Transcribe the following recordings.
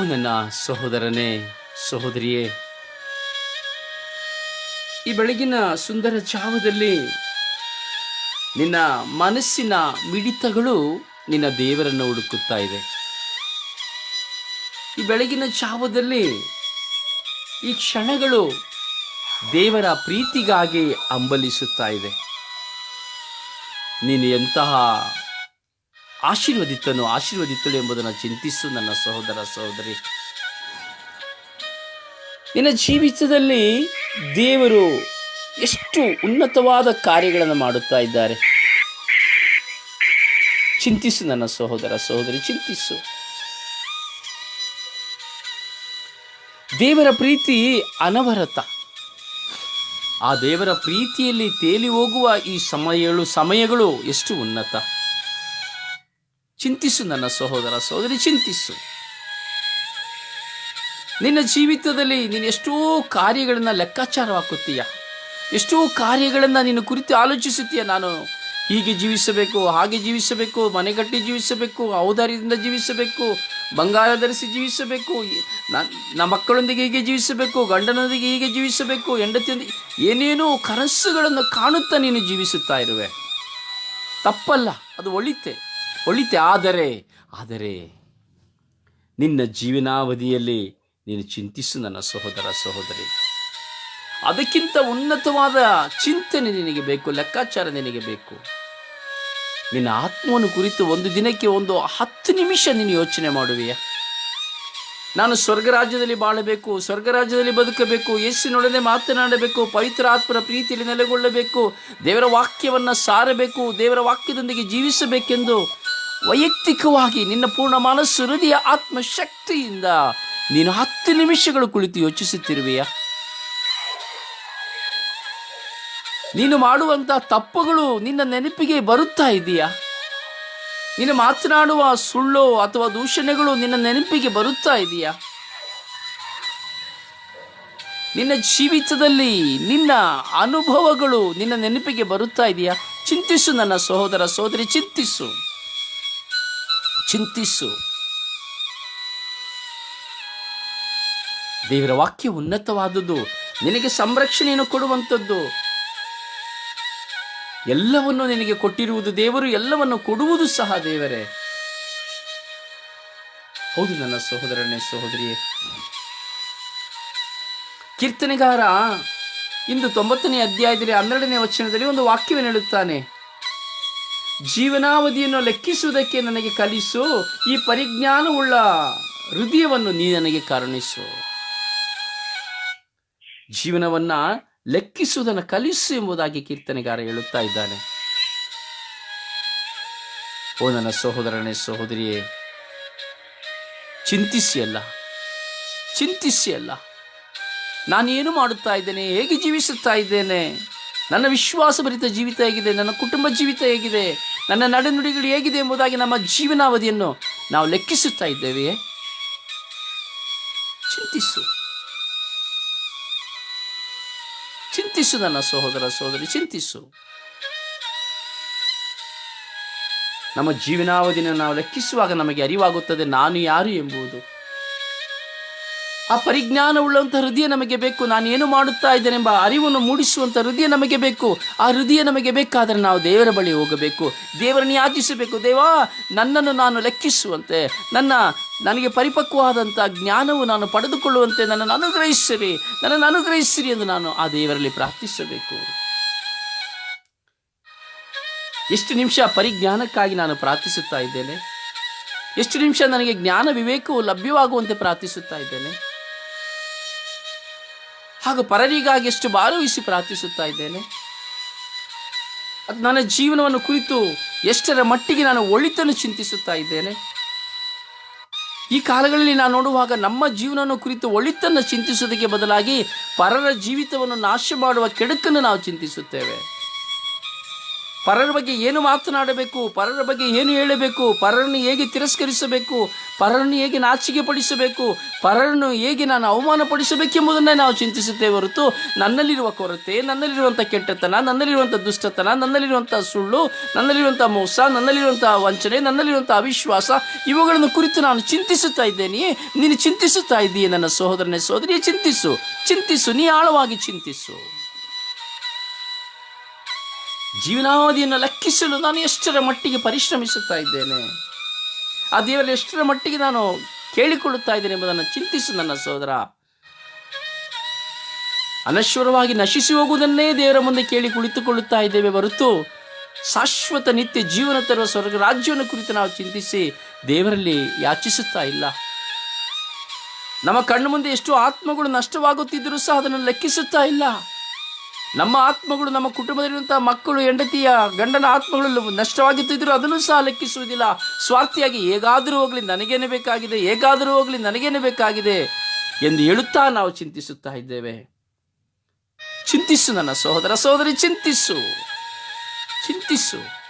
ಓ ನನ್ನ ಸಹೋದರನೇ, ಸಹೋದರಿಯೇ, ಈ ಬೆಳಗಿನ ಸುಂದರ ಜಾವದಲ್ಲಿ ನಿನ್ನ ಮನಸ್ಸಿನ ಮಿಡಿತಗಳು ನಿನ್ನ ದೇವರನ್ನು ಹುಡುಕುತ್ತಾ ಇದೆ. ಈ ಬೆಳಗಿನ ಜಾವದಲ್ಲಿ ಈ ಕ್ಷಣಗಳು ದೇವರ ಪ್ರೀತಿಗಾಗಿ ಅಂಬಲಿಸುತ್ತಾ ಇದೆ. ನೀನು ಎಂತಹ ಆಶೀರ್ವದಿತನು ಆಶೀರ್ವದಿತಳು ಎಂಬುದನ್ನು ಚಿಂತಿಸು ನನ್ನ ಸಹೋದರ ಸಹೋದರಿ. ನಿನ್ನ ಜೀವಿತದಲ್ಲಿ ದೇವರು ಎಷ್ಟು ಉನ್ನತವಾದ ಕಾರ್ಯಗಳನ್ನು ಮಾಡುತ್ತಾ ಇದ್ದಾರೆ. ಚಿಂತಿಸು ನನ್ನ ಸಹೋದರ ಸಹೋದರಿ, ಚಿಂತಿಸು. ದೇವರ ಪ್ರೀತಿ ಅನವರತ. ಆ ದೇವರ ಪ್ರೀತಿಯಲ್ಲಿ ತೇಲಿ ಹೋಗುವ ಈ ಸಮಯಗಳು ಸಮಯಗಳು ಎಷ್ಟು ಉನ್ನತ. ಚಿಂತಿಸು ನನ್ನ ಸಹೋದರ ಸಹೋದರಿ, ಚಿಂತಿಸು. ನಿನ್ನ ಜೀವಿತದಲ್ಲಿ ನೀನು ಎಷ್ಟೋ ಕಾರ್ಯಗಳನ್ನು ಲೆಕ್ಕಾಚಾರ ಹಾಕುತ್ತೀಯ. ಎಷ್ಟೋ ಕಾರ್ಯಗಳನ್ನು ನಿನ್ನ ಕುರಿತು ಆಲೋಚಿಸುತ್ತೀಯ. ನಾನು ಹೀಗೆ ಜೀವಿಸಬೇಕು, ಹಾಗೆ ಜೀವಿಸಬೇಕು, ಮನೆಗಟ್ಟಿ ಜೀವಿಸಬೇಕು, ಔದಾರ್ಯದಿಂದ ಜೀವಿಸಬೇಕು, ಬಂಗಾರ ಧರಿಸಿ ಜೀವಿಸಬೇಕು ನಮ್ಮ ಮಕ್ಕಳೊಂದಿಗೆ ಹೀಗೆ ಜೀವಿಸಬೇಕು, ಗಂಡನೊಂದಿಗೆ ಹೀಗೆ ಜೀವಿಸಬೇಕು, ಹೆಂಡತಿಯೊಂದಿಗೆ ಏನೇನೋ ಕನಸುಗಳನ್ನು ಕಾಣುತ್ತಾ ನೀನು ಜೀವಿಸುತ್ತಾ ಇರುವೆ. ತಪ್ಪಲ್ಲ, ಅದು ಒಳಿತೆ. ಒಳಿತೆ, ಆದರೆ ಆದರೆ ನಿನ್ನ ಜೀವನಾವಧಿಯಲ್ಲಿ ನೀನು ಚಿಂತಿಸು ನನ್ನ ಸಹೋದರ, ಸಹೋದರಿ. ಅದಕ್ಕಿಂತ ಉನ್ನತವಾದ ಚಿಂತನೆ ನಿನಗೆ ಬೇಕು, ಲೆಕ್ಕಾಚಾರ ನಿನಗೆ ಬೇಕು. ನಿನ್ನ ಆತ್ಮವನ್ನು ಕುರಿತು ಒಂದು ದಿನಕ್ಕೆ ಒಂದು ಹತ್ತು ನಿಮಿಷ ನೀನು ಯೋಚನೆ ಮಾಡುವೆಯ. ನಾನು ಸ್ವರ್ಗ ರಾಜ್ಯದಲ್ಲಿ ಬಾಳಬೇಕು ಸ್ವರ್ಗ ರಾಜ್ಯದಲ್ಲಿ ಬದುಕಬೇಕು, ಯೇಸುವಿನೊಡನೆ ಮಾತನಾಡಬೇಕು, ಪವಿತ್ರ ಆತ್ಮರ ಪ್ರೀತಿಯಲ್ಲಿ ನೆಲೆಗೊಳ್ಳಬೇಕು, ದೇವರ ವಾಕ್ಯವನ್ನು ಸಾರಬೇಕು, ದೇವರ ವಾಕ್ಯದೊಂದಿಗೆ ಜೀವಿಸಬೇಕೆಂದು ವೈಯಕ್ತಿಕವಾಗಿ ನಿನ್ನ ಪೂರ್ಣ ಮನಸ್ಸು, ಹೃದಯ ಆತ್ಮಶಕ್ತಿಯಿಂದ ನೀನು ಹತ್ತು ನಿಮಿಷಗಳು ಕುಳಿತು ಯೋಚಿಸುತ್ತಿರುವೆಯ? ನೀನು ಮಾಡುವಂಥ ತಪ್ಪುಗಳು ನಿನ್ನ ನೆನಪಿಗೆ ಬರುತ್ತಾ ಇದೆಯಾ? ನೀನು ಮಾತನಾಡುವ ಸುಳ್ಳು ಅಥವಾ ದೂಷಣೆಗಳು ನಿನ್ನ ನೆನಪಿಗೆ ಬರುತ್ತಾ ಇದೆಯಾ? ನಿನ್ನ ಜೀವಿತದಲ್ಲಿ ನಿನ್ನ ಅನುಭವಗಳು ನಿನ್ನ ನೆನಪಿಗೆ ಬರುತ್ತಾ ಇದೆಯಾ? ಚಿಂತಿಸು ನನ್ನ ಸಹೋದರ ಸಹೋದರಿ, ಚಿಂತಿಸು. ಚಿಂತಿಸು. ದೇವರ ವಾಕ್ಯ ಉನ್ನತವಾದದ್ದು ನಿನಗೆ ಸಂರಕ್ಷಣೆಯನ್ನು ಕೊಡುವಂಥದ್ದು. ಎಲ್ಲವನ್ನು ನಿನಗೆ ಕೊಟ್ಟಿರುವುದು ದೇವರು, ಎಲ್ಲವನ್ನು ಕೊಡುವುದು ಸಹ ದೇವರೇ. ಹೌದು ನನ್ನ ಸಹೋದರನೇ, ಸಹೋದರಿಯೇ. ಕೀರ್ತನೆಗಾರ ಇಂದು ತೊಂಬತ್ತನೇ ಅಧ್ಯಾಯದಲ್ಲಿ ಹನ್ನೆರಡನೇ ವಚನದಲ್ಲಿ ಒಂದು ವಾಕ್ಯವನ್ನು ಹೇಳುತ್ತಾನೆ. ಜೀವನಾವಧಿಯನ್ನು ಲೆಕ್ಕಿಸುವುದಕ್ಕೆ ನನಗೆ ಕಲಿಸು. ಈ ಪರಿಜ್ಞಾನವುಳ್ಳ ಹೃದಯವನ್ನು ನೀ ನನಗೆ ಕರುಣಿಸು. ಜೀವನವನ್ನ ಲೆಕ್ಕಿಸುವುದನ್ನು ಕಲಿಸು ಎಂಬುದಾಗಿ ಕೀರ್ತನೆಗಾರ ಹೇಳುತ್ತಾ ಇದ್ದಾನೆ. ಓ ನನ್ನ ಸಹೋದರನೇ ಸಹೋದರಿಯೇ ಚಿಂತಿಸಿ ಅಲ್ಲ ಚಿಂತಿಸಿ ಅಲ್ಲ ನಾನೇನು ಮಾಡುತ್ತಾ ಇದ್ದೇನೆ, ಹೇಗೆ ಜೀವಿಸುತ್ತಾ ಇದ್ದೇನೆ? ನನ್ನ ವಿಶ್ವಾಸಭರಿತ ಜೀವಿತ ಹೇಗಿದೆ, ನನ್ನ ಕುಟುಂಬ ಜೀವಿತ ಹೇಗಿದೆ, ನನ್ನ ನಡೆನುಡಿಗಳು ಹೇಗಿದೆ ಎಂಬುದಾಗಿ ನಮ್ಮ ಜೀವನಾವಧಿಯನ್ನು ನಾವು ಲೆಕ್ಕಿಸುತ್ತಾ ಇದ್ದೇವೆಯೇ? ಚಿಂತಿಸು. ಚಿಂತಿಸು ನನ್ನ ಸಹೋದರ ಸಹೋದರಿ, ಚಿಂತಿಸು. ನಮ್ಮ ಜೀವನಾವಧಿಯನ್ನು ನಾವು ಲೆಕ್ಕಿಸುವಾಗ ನಮಗೆ ಅರಿವಾಗುತ್ತದೆ, ನಾನು ಯಾರು ಎಂಬುದು. ಆ ಪರಿಜ್ಞಾನವುಳ್ಳಂಥ ಹೃದಯ ನಮಗೆ ಬೇಕು. ನಾನು ಏನು ಮಾಡುತ್ತಾ ಇದ್ದೇನೆಂಬ ಅರಿವನ್ನು ಮೂಡಿಸುವಂಥ ಹೃದಯ ನಮಗೆ ಬೇಕು. ಆ ಹೃದಯ ನಮಗೆ ಬೇಕಾದರೆ ನಾವು ದೇವರ ಬಳಿ ಹೋಗಬೇಕು. ದೇವರನ್ನು ಯಾಚಿಸಬೇಕು ದೇವಾ, ನನ್ನನ್ನು ನಾನು ಲೆಕ್ಕಿಸುವಂತೆ, ನನ್ನ ನನಗೆ ಪರಿಪಕ್ವವಾದಂಥ ಜ್ಞಾನವು ನಾನು ಪಡೆದುಕೊಳ್ಳುವಂತೆ ನನ್ನನ್ನು ಅನುಗ್ರಹಿಸಿರಿ. ನನ್ನನ್ನು ಅನುಗ್ರಹಿಸಿರಿ ಎಂದು ನಾನು ಆ ದೇವರಲ್ಲಿ ಪ್ರಾರ್ಥಿಸಬೇಕು. ಎಷ್ಟು ನಿಮಿಷ ಪರಿಜ್ಞಾನಕ್ಕಾಗಿ ನಾನು ಪ್ರಾರ್ಥಿಸುತ್ತಾ ಇದ್ದೇನೆ? ಎಷ್ಟು ನಿಮಿಷ ನನಗೆ ಜ್ಞಾನ ವಿವೇಕವು ಲಭ್ಯವಾಗುವಂತೆ ಪ್ರಾರ್ಥಿಸುತ್ತಾ ಇದ್ದೇನೆ? ಹಾಗೂ ಪರರಿಗಾಗಿ ಎಷ್ಟು ಭಾರವಹಿಸಿ ಪ್ರಾರ್ಥಿಸುತ್ತಾ ಇದ್ದೇನೆ. ಅದು ನನ್ನ ಜೀವನವನ್ನು ಕುರಿತು ಎಷ್ಟರ ಮಟ್ಟಿಗೆ ನಾನು ಒಳಿತನ್ನು ಚಿಂತಿಸುತ್ತಾ ಇದ್ದೇನೆ. ಈ ಕಾಲಗಳಲ್ಲಿ ನಾನು ನೋಡುವಾಗ ನಮ್ಮ ಜೀವನವನ್ನು ಕುರಿತು ಒಳಿತನ್ನು ಚಿಂತಿಸುವುದಕ್ಕೆ ಬದಲಾಗಿ ಪರರ ಜೀವಿತವನ್ನು ನಾಶ ಮಾಡುವ ಕೆಡುಕನ್ನು ನಾವು ಚಿಂತಿಸುತ್ತೇವೆ. ಪರರ ಬಗ್ಗೆ ಏನು ಮಾತನಾಡಬೇಕು, ಪರರ ಬಗ್ಗೆ ಏನು ಹೇಳಬೇಕು, ಪರರನ್ನು ಹೇಗೆ ತಿರಸ್ಕರಿಸಬೇಕು ಪರರನ್ನು ಹೇಗೆ ನಾಚಿಕೆ ಪಡಿಸಬೇಕು ಪರರನ್ನು ಹೇಗೆ ನಾನು ಅವಮಾನ ಪಡಿಸಬೇಕೆಂಬುದನ್ನೇ ನಾವು ಚಿಂತಿಸುತ್ತೇವೆ ಹೊರತು ನನ್ನಲ್ಲಿರುವ ಕೊರತೆ, ನನ್ನಲ್ಲಿರುವಂಥ ಕೆಟ್ಟತನ, ನನ್ನಲ್ಲಿರುವಂಥ ದುಷ್ಟತನ, ನನ್ನಲ್ಲಿರುವಂಥ ಸುಳ್ಳು, ನನ್ನಲ್ಲಿರುವಂಥ ಮೋಸ, ನನ್ನಲ್ಲಿರುವಂಥ ವಂಚನೆ, ನನ್ನಲ್ಲಿರುವಂಥ ಅವಿಶ್ವಾಸ ಇವುಗಳನ್ನು ಕುರಿತು ನಾನು ಚಿಂತಿಸುತ್ತಾ ಇದ್ದೇನೆ. ನೀನು ಚಿಂತಿಸುತ್ತಾ ಇದ್ದೀಯ ನನ್ನ ಸಹೋದರನೇ ಸಹೋದರಿಯೇ, ಚಿಂತಿಸು ಚಿಂತಿಸು, ನೀ ಆಳವಾಗಿ ಚಿಂತಿಸು. ಜೀವನಾವಧಿಯನ್ನು ಲೆಕ್ಕಿಸಲು ನಾನು ಎಷ್ಟರ ಮಟ್ಟಿಗೆ ಪರಿಶ್ರಮಿಸುತ್ತಾ ಇದ್ದೇನೆ? ಆ ದೇವರಲ್ಲಿ ಎಷ್ಟರ ಮಟ್ಟಿಗೆ ನಾನು ಕೇಳಿಕೊಳ್ಳುತ್ತಾ ಇದ್ದೇನೆ ಎಂಬುದನ್ನು ಚಿಂತಿಸು ನನ್ನ ಸಹೋದರ. ಅನಶ್ವರವಾಗಿ ನಶಿಸಿ ಹೋಗುವುದನ್ನೇ ದೇವರ ಮುಂದೆ ಕೇಳಿ ಕುಳಿತುಕೊಳ್ಳುತ್ತಾ ಇದ್ದೇವೆ ಹೊರತು ಶಾಶ್ವತ ನಿತ್ಯ ಜೀವನ ತರುವ ಸ್ವರ್ಗ ರಾಜ್ಯವನ್ನು ಕುರಿತು ನಾವು ಚಿಂತಿಸಿ ದೇವರಲ್ಲಿ ಯಾಚಿಸುತ್ತಾ ಇಲ್ಲ. ನಮ್ಮ ಕಣ್ಣು ಮುಂದೆ ಎಷ್ಟು ಆತ್ಮಗಳು ನಷ್ಟವಾಗುತ್ತಿದ್ದರೂ ಸಹ ಅದನ್ನು ಲೆಕ್ಕಿಸುತ್ತಾ ಇಲ್ಲ. ನಮ್ಮ ಆತ್ಮಗಳು, ನಮ್ಮ ಕುಟುಂಬದಲ್ಲಿರುವಂಥ ಮಕ್ಕಳು, ಹೆಂಡತಿಯ ಗಂಡನ ಆತ್ಮಗಳು ನಷ್ಟವಾಗಿದ್ದರೂ ಅದನ್ನು ಸಹ ಲೆಕ್ಕಿಸುವುದಿಲ್ಲ. ಸ್ವಾರ್ಥಿಯಾಗಿ ಹೇಗಾದರೂ ಹೋಗಲಿ, ನನಗೇನು ಬೇಕಾಗಿದೆ, ಹೇಗಾದರೂ ಹೋಗಲಿ, ನನಗೇನು ಬೇಕಾಗಿದೆ ಎಂದು ಹೇಳುತ್ತಾ ನಾವು ಚಿಂತಿಸುತ್ತಾ ಇದ್ದೇವೆ. ಚಿಂತಿಸು ನನ್ನ ಸಹೋದರ ಸಹೋದರಿ, ಚಿಂತಿಸು. ಚಿಂತಿಸು.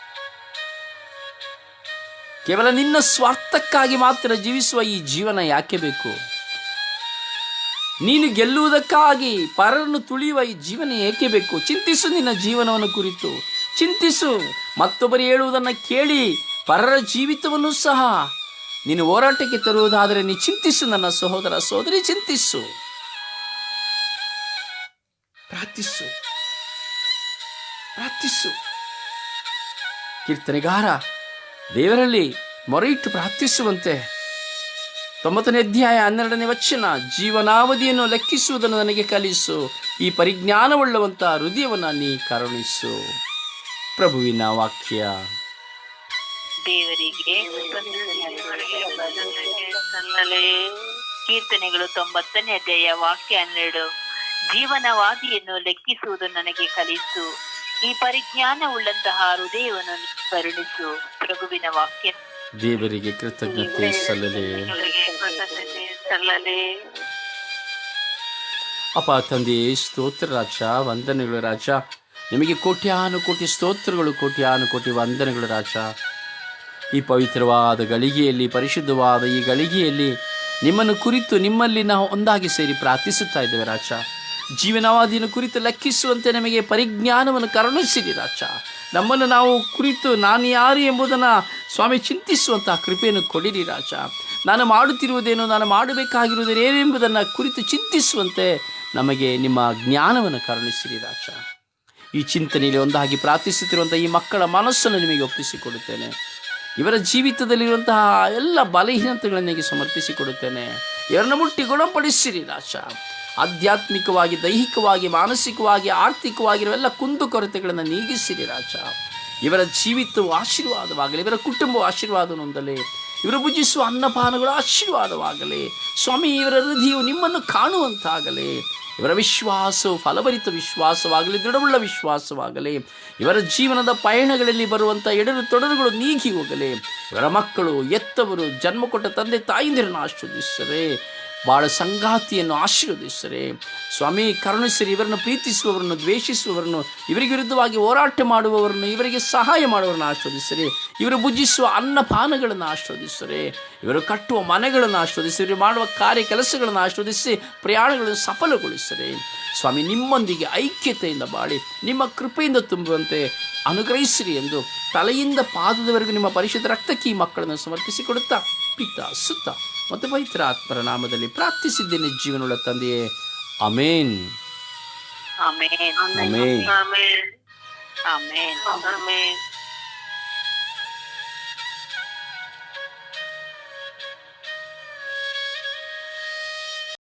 ಕೇವಲ ನಿನ್ನ ಸ್ವಾರ್ಥಕ್ಕಾಗಿ ಮಾತ್ರ ಜೀವಿಸುವ ಈ ಜೀವನ ಯಾಕೆ ಬೇಕು? ನೀನು ಗೆಲ್ಲುವುದಕ್ಕಾಗಿ ಪರರನ್ನು ತುಳಿಯುವ ಈ ಜೀವನ ಏಕೆ ಬೇಕು? ಚಿಂತಿಸು ನಿನ್ನ ಜೀವನವನ್ನು ಕುರಿತು. ಚಿಂತಿಸು. ಮತ್ತೊಬ್ಬರು ಹೇಳುವುದನ್ನು ಕೇಳಿ ಪರರ ಜೀವಿತವನ್ನು ಸಹ ನೀನು ಹೋರಾಟಕ್ಕೆ ತರುವುದಾದರೆ ನೀ ಚಿಂತಿಸು ನನ್ನ ಸಹೋದರ ಸಹೋದರಿ ಚಿಂತಿಸು. ಪ್ರಾರ್ಥಿಸು. ಪ್ರಾರ್ಥಿಸು. ಕೀರ್ತನೆಗಾರ, ದೇವರಲ್ಲಿ ಮೊರೆಯಿಟ್ಟು ಪ್ರಾರ್ಥಿಸುವಂತೆ ತೊಂಬತ್ತನೇ ಅಧ್ಯಾಯ ಹನ್ನೆರಡನೇ ವಚನ ಜೀವನಾವಧಿಯನ್ನು ಲೆಕ್ಕಿಸುವುದನ್ನು ನನಗೆ ಕಲಿಸು ಈ ಪರಿಜ್ಞಾನವುಳ್ಳವಂಥ ಹೃದಯವನ್ನು ನೀ ಕರುಣಿಸು. ಪ್ರಭುವಿನ ವಾಕ್ಯ. ದೇವರಿಗೆ ಕೀರ್ತನೆಗಳು ತೊಂಬತ್ತನೇ ಅಧ್ಯಾಯ ವಾಕ್ಯ ಹನ್ನೆರಡು. ಜೀವನವಾದಿಯನ್ನು ಲೆಕ್ಕಿಸುವುದು ನನಗೆ ಕಲಿಸು ಈ ಪರಿಜ್ಞಾನ ಉಳ್ಳಂತಹ ಹೃದಯವನ್ನು ನೀನು ಕರುಣಿಸು. ಪ್ರಭುವಿನ ವಾಕ್ಯ. ದೇವರಿಗೆ ಕೃತಜ್ಞತೆ ಸಲ್ಲಲೇ. ದೇವರಿಗೆ ಅಪ್ಪ, ತಂದೆ, ಸ್ತೋತ್ರ ರಾಜ, ವಂದನೆಗಳು ರಾಜ. ನಿಮಗೆ ಕೋಟ್ಯಾನು ಕೋಟಿ ಸ್ತೋತ್ರಗಳು ಕೋಟ್ಯಾನು ಕೋಟಿ ವಂದನೆಗಳು ರಾಜ. ಈ ಪವಿತ್ರವಾದ ಗಳಿಗೆಯಲ್ಲಿ, ಪರಿಶುದ್ಧವಾದ ಈ ಗಳಿಗೆಯಲ್ಲಿ ನಿಮ್ಮನ್ನು ಕುರಿತು ನಿಮ್ಮಲ್ಲಿ ನಾವು ಒಂದಾಗಿ ಸೇರಿ ಪ್ರಾರ್ಥಿಸುತ್ತಾ ಇದ್ದೇವೆ ರಾಜ. ಜೀವನವಾದಿಯನ್ನು ಕುರಿತು ಲೆಕ್ಕಿಸುವಂತೆ ನಮಗೆ ಪರಿಜ್ಞಾನವನ್ನು ಕರುಣಿಸಿರಿ ರಾಜ. ನಮ್ಮನ್ನು ನಾವು ಕುರಿತು ನಾನು ಯಾರು ಎಂಬುದನ್ನು ಸ್ವಾಮಿ ಚಿಂತಿಸುವಂತಹ ಕೃಪೆಯನ್ನು ಕೊಡಿರಿ ರಾಜ. ನಾನು ಮಾಡುತ್ತಿರುವುದೇನು, ನಾನು ಮಾಡಬೇಕಾಗಿರುವುದೇನು ಎಂಬುದನ್ನು ಕುರಿತು ಚಿಂತಿಸುವಂತೆ ನಮಗೆ ನಿಮ್ಮ ಜ್ಞಾನವನ್ನು ಕರುಣಿಸಿರಿ ರಾಜ. ಈ ಚಿಂತನೆಯಲ್ಲಿ ಒಂದಾಗಿ ಪ್ರಾರ್ಥಿಸುತ್ತಿರುವಂಥ ಈ ಮಕ್ಕಳ ಮನಸ್ಸನ್ನು ನಿಮಗೆ ಒಪ್ಪಿಸಿಕೊಡುತ್ತೇನೆ. ಇವರ ಜೀವಿತದಲ್ಲಿರುವಂತಹ ಎಲ್ಲ ಬಲಹೀನತೆಗಳನ್ನು ನಿಮಗೆ ಸಮರ್ಪಿಸಿಕೊಡುತ್ತೇನೆ. ಇವರನ್ನು ಮುಟ್ಟಿ ಗುಣಪಡಿಸಿರಿ ರಾಜ. ಆಧ್ಯಾತ್ಮಿಕವಾಗಿ, ದೈಹಿಕವಾಗಿ, ಮಾನಸಿಕವಾಗಿ ಆರ್ಥಿಕವಾಗಿರುವ ಎಲ್ಲ ಕುಂದುಕೊರತೆಗಳನ್ನು ನೀಗಿಸಿರಿ ರಾಜ. ಇವರ ಜೀವಿತವು ಆಶೀರ್ವಾದವಾಗಲಿ, ಇವರ ಕುಟುಂಬವು ಆಶೀರ್ವಾದ ಹೊಂದಲಿ. ಇವರು ಭುಜಿಸುವ ಅನ್ನಪಾನಗಳು ಆಶೀರ್ವಾದವಾಗಲಿ. ಸ್ವಾಮಿ, ಇವರ ಹೃದಯವು ನಿಮ್ಮನ್ನು ಕಾಣುವಂತಾಗಲಿ. ಇವರ ವಿಶ್ವಾಸವು ಫಲಭರಿತ ವಿಶ್ವಾಸವಾಗಲಿ, ದೃಢವುಳ್ಳ ವಿಶ್ವಾಸವಾಗಲಿ. ಇವರ ಜೀವನದ ಪಯಣಗಳಲ್ಲಿ ಬರುವಂಥ ಎಡರು ತೊಡರುಗಳು ನೀಗಿ ಹೋಗಲಿ. ಇವರ ಮಕ್ಕಳು, ಎತ್ತವರು ಜನ್ಮ ಕೊಟ್ಟ ತಂದೆ, ತಾಯಿಂದಿರನ್ನು ಆಶೀರ್ವದಿಸರೆ ಬಾಳ ಸಂಗಾತಿಯನ್ನು ಆಶೀರ್ವದಿಸರೆ ಸ್ವಾಮಿ, ಕರುಣಿಸರಿ ಇವರನ್ನು ಪ್ರೀತಿಸುವವರನ್ನು, ದ್ವೇಷಿಸುವವರನ್ನು, ಇವರಿಗೆ ವಿರುದ್ಧವಾಗಿ ಹೋರಾಟ ಮಾಡುವವರನ್ನು, ಇವರಿಗೆ ಸಹಾಯ ಮಾಡುವವರನ್ನು ಆಶೀರ್ವದಿಸಿರಿ ಇವರು ಭುಜಿಸುವ ಅನ್ನಪಾನಗಳನ್ನು ಆಶೀರ್ವದಿಸಿರಿ ಇವರು ಕಟ್ಟುವ ಮನೆಗಳನ್ನು ಆಶೀರ್ವದಿಸಿ ಇವರು ಮಾಡುವ ಕಾರ್ಯ ಕೆಲಸಗಳನ್ನು ಆಶೀರ್ವದಿಸಿ ಪ್ರಯಾಣಗಳನ್ನು ಸಫಲಗೊಳಿಸರೆ ಸ್ವಾಮಿ, ನಿಮ್ಮೊಂದಿಗೆ ಐಕ್ಯತೆಯಿಂದ ಬಾಳಿ, ನಿಮ್ಮ ಕೃಪೆಯಿಂದ ತುಂಬುವಂತೆ ಅನುಗ್ರಹಿಸಿರಿ ಎಂದು ತಲೆಯಿಂದ ಪಾದದವರೆಗೂ ನಿಮ್ಮ ಪರಿಶುದ್ಧ ರಕ್ತಕ್ಕೆ ಈ ಮಕ್ಕಳನ್ನು ಸಮರ್ಪಿಸಿಕೊಡುತ್ತಾ, ಪಿತ ಸುತ್ತ ಮತ್ತು ಪವಿತ್ರ ಆತ್ಮರ ನಾಮದಲ್ಲಿ ಪ್ರಾರ್ಥಿಸಿದ್ದೇನೆ ಜೀವನವುಳ್ಳ ತಂದೆಯೇ. Amen amen amen amen amen. Amen.